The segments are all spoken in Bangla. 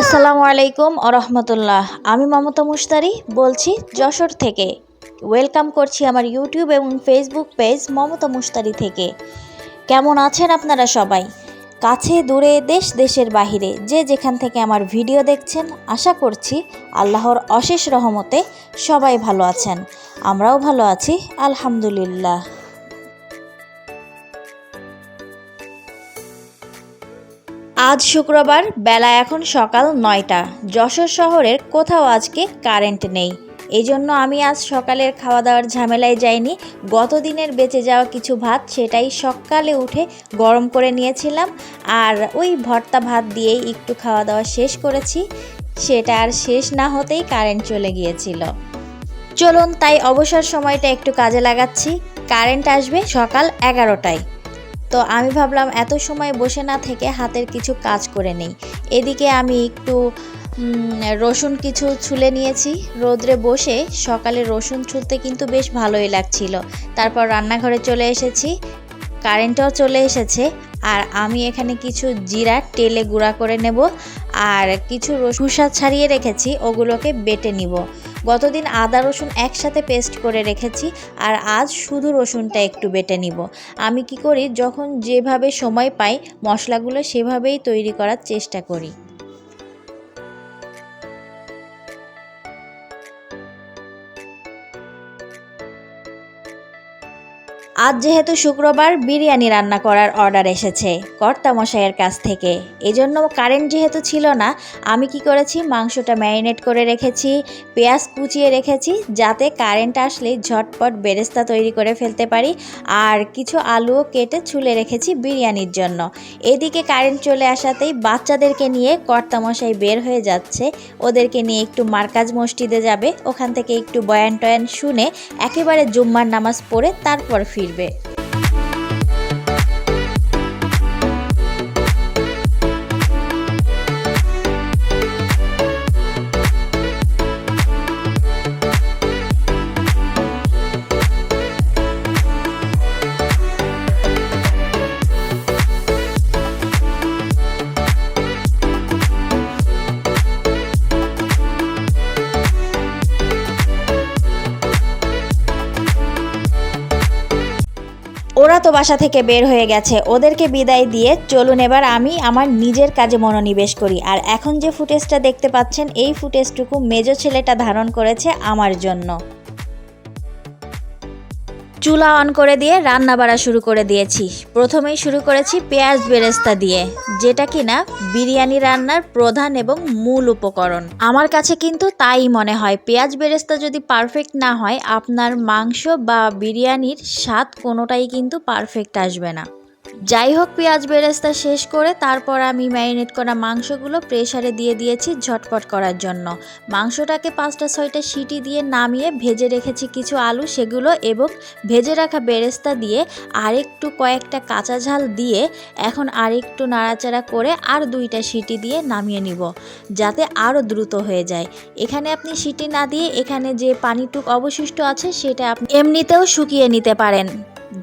আসসালামু আলাইকুম রহমতুল্লাহ। আমি মমতা মুশতারি বলছি যশোর থেকে। ওয়েলকাম করছি আমার ইউটিউব এবং ফেসবুক পেজ মমতা মুশতারি থেকে। কেমন আছেন আপনারা সবাই? কাছে, দূরে, দেশ, দেশের বাহিরে যে যেখান থেকে আমার ভিডিও দেখছেন, আশা করছি আল্লাহর অশেষ রহমতে সবাই ভালো আছেন। আমরাও ভালো আছি, আলহামদুলিল্লাহ। আজ শুক্রবার বেলা এখন সকাল নয়টা। যশোর শহরের কোথাও আজকে কারেন্ট নেই। এই জন্য আমি আজ সকালের খাওয়া দাওয়ার ঝামেলায় যাইনি। গত দিনের বেঁচে যাওয়া কিছু ভাত সেটাই সকালে উঠে গরম করে নিয়েছিলাম। আর ওই ভর্তা ভাত দিয়েই একটু খাওয়া দাওয়া শেষ করেছি। সেটা আর শেষ না হতেই কারেন্ট চলে গিয়েছিল। চলুন, তাই অবসর সময়টা একটু কাজে লাগাচ্ছি। কারেন্ট আসবে সকাল এগারোটায়। তো আমি ভাবলাম এত সময় বসে না থেকে হাতের কিছু কাজ করে নেই। এদিকে আমি একটু রসুন কিছু ছুলে নিয়েছি। রোদ্রে বসে সকালে রসুন ছুলতে কিন্তু বেশ ভালোই লাগছিল। তারপর রান্নাঘরে চলে এসেছি, কারেন্টও চলে এসেছে, আর আমি এখানে কিছু জিরা টেলে গুঁড়া করে নেব, আর কিছু রসুসা ছাড়িয়ে রেখেছি, ওগুলোকে বেটে নিব। গতদিন আদা রসুন একসাথে পেস্ট করে রেখেছি আর আজ শুধু রসুনটা একটু বেটে নিব। আমি কি করি, যখন যেভাবে সময় পাই মশলাগুলো সেভাবেই তৈরি করার চেষ্টা করি। আজ যেহেতু শুক্রবার বিরিয়ানি রান্না করার অর্ডার এসেছে কর্তা মশাইয়ের কাছ থেকে। এজন্য কারেন্ট যেহেতু ছিল না, আমি কি করেছি, মাংসটা ম্যারিনেট করে রেখেছি, পেঁয়াজ কুচিয়ে রেখেছি, যাতে কারেন্ট আসলে ঝটপট বেরেস্তা তৈরি করে ফেলতে পারি, আর কিছু আলুও কেটে ছুলে রেখেছি বিরিয়ানির জন্য। এদিকে কারেন্ট চলে আসাতেই বাচ্চাদেরকে নিয়ে কর্তা মশাই বের হয়ে যাচ্ছে। ওদেরকে নিয়ে একটু মার্কাজ মসজিদে যাবে, ওখান থেকে একটু বয়ান টয়ান শুনে একেবারে জুম্মার নামাজ পড়ে তারপর ফিরবে। বাসা থেকে বের হয়ে গেছে। ওদেরকে বিদায় দিয়ে চলুন এবার আমি আমার নিজের কাজে মনোনিবেশ করি। আর এখন যে ফুটেজটা দেখতে পাচ্ছেন, এই ফুটেজটুকু মেজো ছেলেটা ধারণ করেছে আমার জন্য। চুলা অন করে দিয়ে রান্না বাড়া শুরু করে দিয়েছি। প্রথমেই শুরু করেছি পেঁয়াজ বেরেস্তা দিয়ে, যেটা কিনা বিরিয়ানি রান্নার প্রধান এবং মূল উপকরণ। আমার কাছে কিন্তু তাই মনে হয়, পেঁয়াজ বেরেস্তা যদি পারফেক্ট না হয়, আপনার মাংস বা বিরিয়ানির স্বাদ কোনোটাই কিন্তু পারফেক্ট আসবে না। যাই হোক পেঁয়াজ বেরেস্তা শেষ করে তারপর আমি ম্যারিনেট করা মাংসগুলো প্রেসারে দিয়ে দিয়েছি ঝটপট করার জন্য। মাংসটাকে পাঁচটা ছয়টা সিটি দিয়ে নামিয়ে ভেজে রেখেছি কিছু আলু, সেগুলো এবং ভেজে রাখা বেরেস্তা দিয়ে আরেকটু কয়েকটা কাঁচা ঝাল দিয়ে এখন আরেকটু নাড়াচাড়া করে আর দুইটা সিটি দিয়ে নামিয়ে নিব, যাতে আরও দ্রুত হয়ে যায়। এখানে আপনি সিটি না দিয়ে এখানে যে পানিটুক অবশিষ্ট আছে সেটা আপনি এমনিতেও শুকিয়ে নিতে পারেন।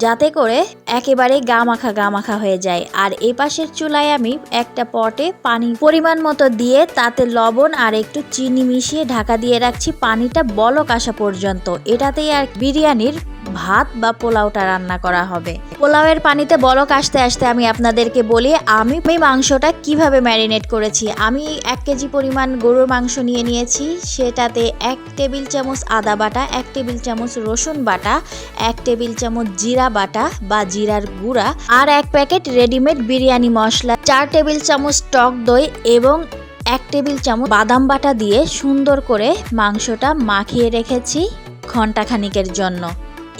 যাতে করে একেবারে গা মাখা গা মাখা হয়ে যায়। আর এই পাশের চুলায় আমি একটা পটে পানি পরিমাণ মতো দিয়ে তাতে লবণ আর একটু চিনি মিশিয়ে ঢাকা দিয়ে রাখছি পানিটা বলক আসা পর্যন্ত। এটাতেই আর বিরিয়ানির ভাত বা পোলাওটা রান্না করা হবে। পোলাওয়ের পানিতে বলক আসতে আসতে আমি আপনাদেরকে বলি, আমি মাংসটা কীভাবে ম্যারিনেট করেছি? আমি এক কেজি পরিমাণ গরুর মাংস নিয়ে নিয়েছি। সেটাতে এক টেবিল চামচ আদা বাটা, এক টেবিল চামচ রসুন বাটা, এক টেবিল চামচ জিরা বাটা বা জিরার গুঁড়া আর এক প্যাকেট রেডিমেড বিরিয়ানি মশলা, চার টেবিল চামচ টক দই এবং এক টেবিল চামচ বাদাম বাটা দিয়ে সুন্দর করে মাংসটা মাখিয়ে রেখেছি ঘণ্টা খানিকের জন্য।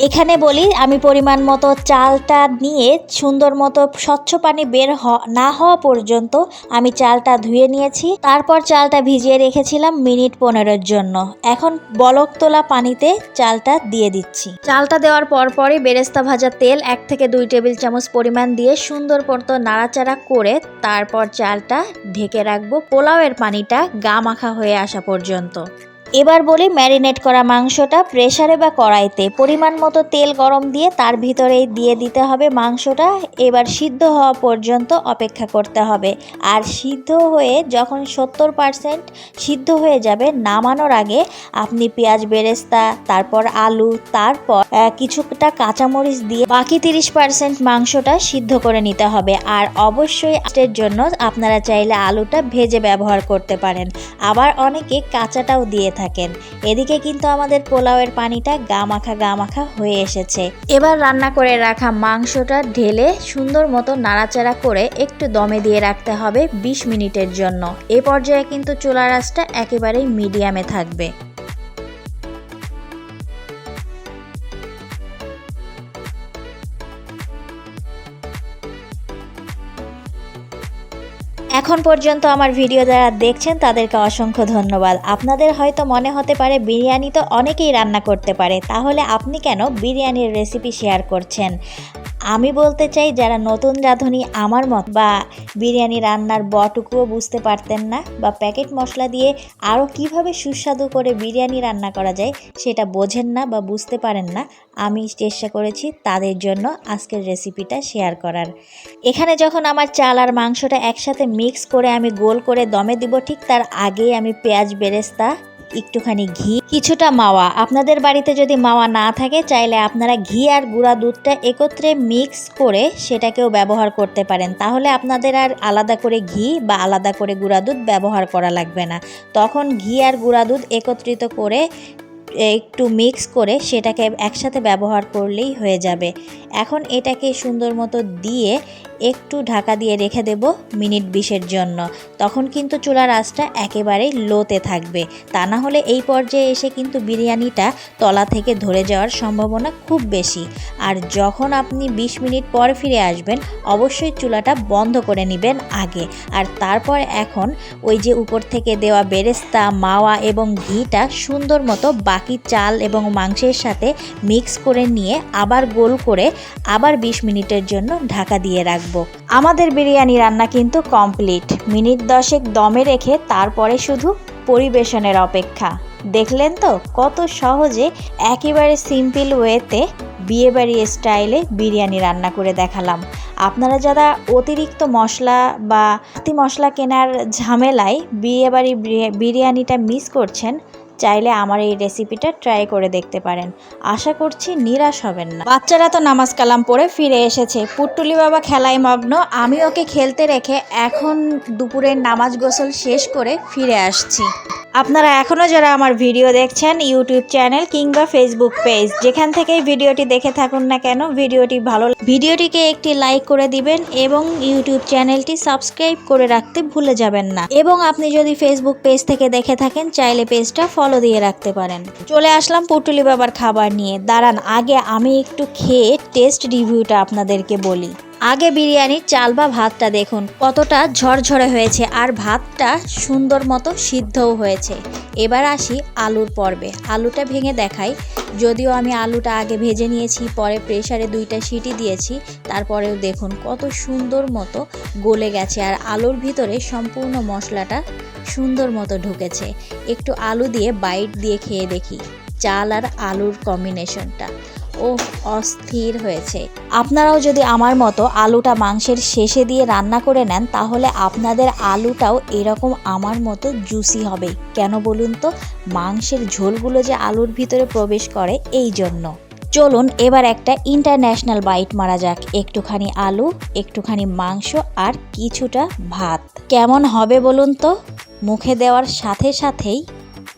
এখানে বলি, আমি পরিমাণ মতো চালটা নিয়ে সুন্দর মতো স্বচ্ছ পানি বের না হওয়া পর্যন্ত আমি চালটা ধুয়ে নিয়েছি। তারপর চালটা ভিজিয়ে রেখেছিলাম মিনিট পনেরোর জন্য। এখন বলক তোলা পানিতে চালটা দিয়ে দিচ্ছি। চালটা দেওয়ার পর পরই বেরেস্তা ভাজা তেল এক থেকে দুই টেবিল চামচ পরিমাণ দিয়ে সুন্দর মতো নাড়াচাড়া করে তারপর চালটা ঢেকে রাখব। পোলাওয়ের পানিটা গা মাখা হয়ে আসা পর্যন্ত। এবার বলি ম্যারিনেট করা মাংসটা প্রেসারে বা কড়াইতে। পরিমাণ মতো তেল গরম দিয়ে তার ভিতরেই দিয়ে দিতে হবে মাংসটা। এবার সিদ্ধ হওয়া পর্যন্ত অপেক্ষা করতে হবে। আর সিদ্ধ হয়ে যখন সত্তর পারসেন্ট সিদ্ধ হয়ে যাবে নামানোর আগে আপনি পেঁয়াজ বেরেস্তা, তারপর আলু, তারপর কিছুটা কাঁচামরিচ দিয়ে বাকি তিরিশ পারসেন্ট মাংসটা সিদ্ধ করে নিতে হবে। আর অবশ্যই আস্টের জন্য আপনারা চাইলে আলুটা ভেজে ব্যবহার করতে পারেন। আবার অনেকে কাঁচাটাও দিয়ে থাকেন। এদিকে কিন্তু আমাদের পোলাওয়ের পানিটা গা মাখা গা মাখা হয়ে এসেছে। এবার রান্না করে রাখা মাংসটা ঢেলে সুন্দর মতো নাড়াচাড়া করে একটু দমে দিয়ে রাখতে হবে বিশ মিনিটের জন্য। এ পর্যায়ে কিন্তু চোলা রাসটা একেবারেই মিডিয়ামে থাকবে। এখন পর্যন্ত আমার ভিডিও যারা দেখছেন, তাদেরকে অসংখ্য ধন্যবাদ। আপনাদের হয়তো মনে হতে পারে, বিরিয়ানি তো অনেকেই রান্না করতে পারে। তাহলে আপনি কেন বিরিয়ানির রেসিপি শেয়ার করছেন? আমি বলতে চাই, যারা নতুন রাঁধুনি আমার মত বা বিরিয়ানি রান্নার বটুকুও বুঝতে পারতেন না বা প্যাকেট মশলা দিয়ে আরও কীভাবে সুস্বাদু করে বিরিয়ানি রান্না করা যায় সেটা বোঝেন না বা বুঝতে পারেন না, আমি চেষ্টা করেছি তাদের জন্য আজকের রেসিপিটা শেয়ার করার। এখানে যখন আমার চাল আর মাংসটা একসাথে মিক্স করে আমি গোল করে দমে দিব, ঠিক তার আগেই আমি পেঁয়াজ বেরেস্তা একটুখানি ঘি, কিছুটা মাওয়া। আপনাদের বাড়িতে যদি মাওয়া না থাকে, চাইলে আপনারা ঘি আর গুঁড়া দুধটা একত্রে মিক্স করে সেটাকেও ব্যবহার করতে পারেন। তাহলে আপনাদের আর আলাদা করে ঘি বা আলাদা করে গুঁড়া দুধ ব্যবহার করা লাগবে না। তখন ঘি আর গুঁড়া দুধ একত্রিত করে একটু মিক্স করে সেটাকে একসাথে ব্যবহার করলেই হয়ে যাবে। এখন এটাকে সুন্দর মতো দিয়ে একটু ঢাকা দিয়ে রেখে দেব মিনিট বিশের জন্য। তখন কিন্তু চুলার আঁচটা একেবারেই লোতে থাকবে। তা না হলে এই পর্যায়ে এসে কিন্তু বিরিয়ানিটা তলা থেকে ধরে যাওয়ার সম্ভাবনা খুব বেশি। আর যখন আপনি 20 মিনিট পর ফিরে আসবেন, অবশ্যই চুলাটা বন্ধ করে নেবেন আগে। আর তারপর এখন ওই যে উপর থেকে দেওয়া বেরেস্তা, মাওয়া এবং ঘিটা সুন্দর মতো বাকি চাল এবং মাংসের সাথে মিক্স করে নিয়ে আবার গোল করে আবার 20 মিনিটের জন্য ঢাকা দিয়ে রাখব আমাদের বিরিয়ানি রান্না কিন্তু কমপ্লিট মিনিট দশেক দমে রেখে তারপরে শুধু পরিবেশনের অপেক্ষা। দেখলেন তো, কত সহজে একেবারে সিম্পল ওয়েতে বিয়েবাড়ি স্টাইলে বিরিয়ানি রান্না করে দেখালাম। আপনারা যারা অতিরিক্ত মশলা বা মশলা কেনার ঝামেলায় বিয়েবাড়ি বিরি- বিরিয়ানিটা মিস করছেন চাইলে আমার এই রেসিপিটা ট্রাই করে দেখতে পারেন। আশা করছি নিরাশ হবেন না। বাচ্চারা তো নামাজ কালাম পড়ে ফিরে এসেছে। পুট্টুলি বাবা খেলায় মগ্ন। আমি ওকে খেলতে রেখে এখন দুপুরের নামাজ গোসল শেষ করে ফিরে আসছি। আপনারা এখনও যারা আমার ভিডিও দেখছেন, ইউটিউব চ্যানেল কিংবা ফেসবুক পেজ যেখান থেকেই ভিডিওটি দেখে থাকুন না কেন, ভিডিওটি ভালো ভিডিওটিকে একটি লাইক করে দিবেন এবং ইউটিউব চ্যানেলটি সাবস্ক্রাইব করে রাখতে ভুলে যাবেন না। এবং আপনি যদি ফেসবুক পেজ থেকে দেখে থাকেন, চাইলে পেজটা ফলো দিয়ে রাখতে পারেন। চলে আসলাম পুটুলি বাবার খাবার নিয়ে। দাঁড়ান, আগে আমি একটু খেয়ে টেস্ট রিভিউটা আপনাদেরকে বলি। আগে বিরিয়ানির চাল বা ভাতটা দেখুন। কতটা ঝরঝরে হয়েছে আর ভাতটা সুন্দর মতো সিদ্ধও হয়েছে। এবার আসি আলুর পর্বে। আলুটা ভেঙে দেখাই। যদিও আমি আলুটা আগে ভেজে নিয়েছি, পরে প্রেসারে দুইটা সিটি দিয়েছি, তারপরেও দেখুন কত সুন্দর মতো গলে গেছে আর আলুর ভিতরে সম্পূর্ণ মশলাটা সুন্দর মতো ঢুকেছে। একটু আলু দিয়ে বাইট দিয়ে খেয়ে দেখি। চাল আর আলুর কম্বিনেশনটা ও অস্থির হয়েছে। আপনারাও যদি আমার মতো আলুটা মাংসের শেষে দিয়ে রান্না করে নেন, তাহলে আপনাদের আলুটাও এরকম আমার মতো জুসি হবে। কেন বলুন তো? মাংসের ঝোলগুলো যে আলুর ভিতরে প্রবেশ করে, এই জন্য। চলুন, এবার একটা ইন্টারন্যাশনাল বাইট মারা যাক। একটুখানি আলু, একটুখানি মাংস আর কিছুটা ভাত। কেমন হবে বলুন তো? মুখে দেওয়ার সাথে সাথেই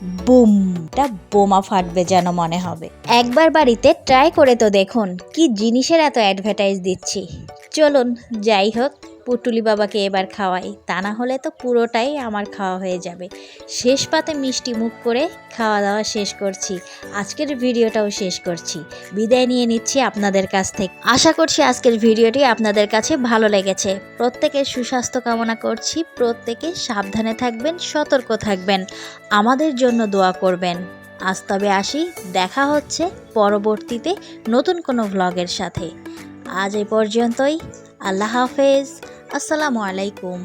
বুমটা বোমা ফাটবে যেন মনে হবে। একবার বাড়িতে ট্রাই করে তো দেখুন, কি জিনিসের এত অ্যাডভার্টাইজ দিচ্ছি। চলুন, যাই হোক। পুটুলি বাবাকে এবার খাওয়াই। তা না হলে তো পুরোটাই আমার খাওয়া হয়ে যাবে। শেষ পাতে মিষ্টি মুখ করে খাওয়া দাওয়া শেষ করছি। আজকের ভিডিওটাও শেষ করছি। বিদায় নিয়ে নিচ্ছি আপনাদের কাছ থেকে। আশা করছি আজকের ভিডিওটি আপনাদের কাছে ভালো লেগেছে। প্রত্যেকের সুস্বাস্থ্য কামনা করছি। প্রত্যেকে সাবধানে থাকবেন, সতর্ক থাকবেন। আমাদের জন্য দোয়া করবেন। আজ তবে আসি। দেখা হচ্ছে পরবর্তীতে নতুন কোনো ভ্লগের সাথে। আজ এ পর্যন্তই। আল্লাহ হাফেজ। আসসালামু আলাইকুম।